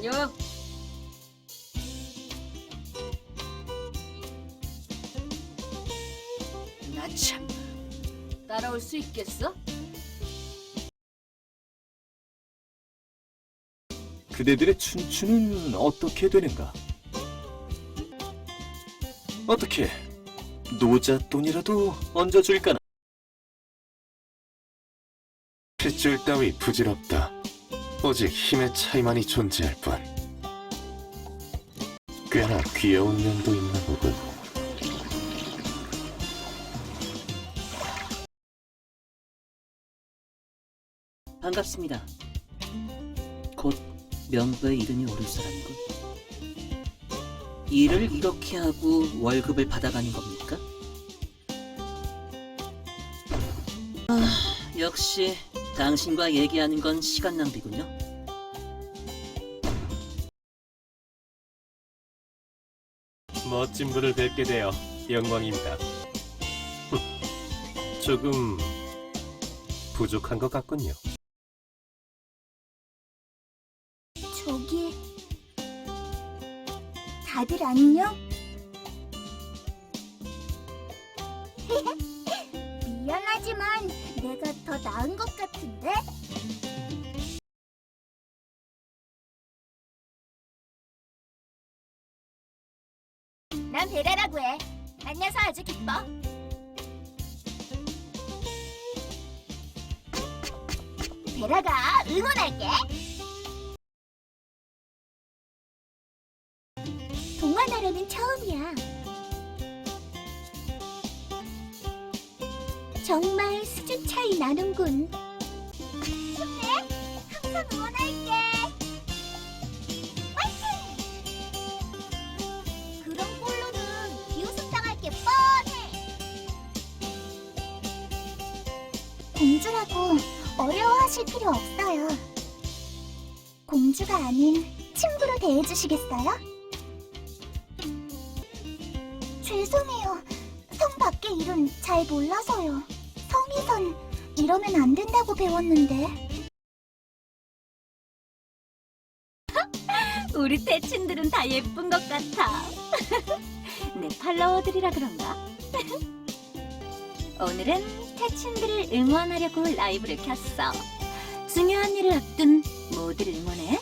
다녀. 나 참. 따라올 수 있겠어? 그대들의 춘추는 어떻게 되는가? 어떻게 노잣돈이라도 얹어줄까나? 핏줄 따위 부질없다. 오직 힘의 차이만이 존재할 뿐. 꽤나 귀여운 면도 있나 보군. 반갑습니다. 곧 명부에 이름이 오를 사람이군. 일을 이렇게 하고 월급을 받아가는 겁니까? 아, 역시 당신과 얘기하는 건 시간 낭비군요. 멋진 분을 뵙게 되어 영광입니다. 조금 부족한 것 같군요. 저기 다들 안녕? 미안하지만 내가 더 나은 것 같은데? 난 베라라고 해. 만나서 아주 기뻐. 베라가 응원할게. 정말 수준 차이 나는군. 근데 항상 응원할게. 화이팅! 그런 꼴로는 비웃음 당할 게 뻔해. 공주라고 어려워하실 필요 없어요. 공주가 아닌 친구로 대해주시겠어요? 죄송해요. 성 밖의 일은 잘 몰라서요. 이러면 안 된다고 배웠는데. 우리 태친들은 다 예쁜 것 같아. 내 팔로워들이라 그런가? 오늘은 태친들을 응원하려고 라이브를 켰어. 중요한 일을 앞둔 모두를 응원해.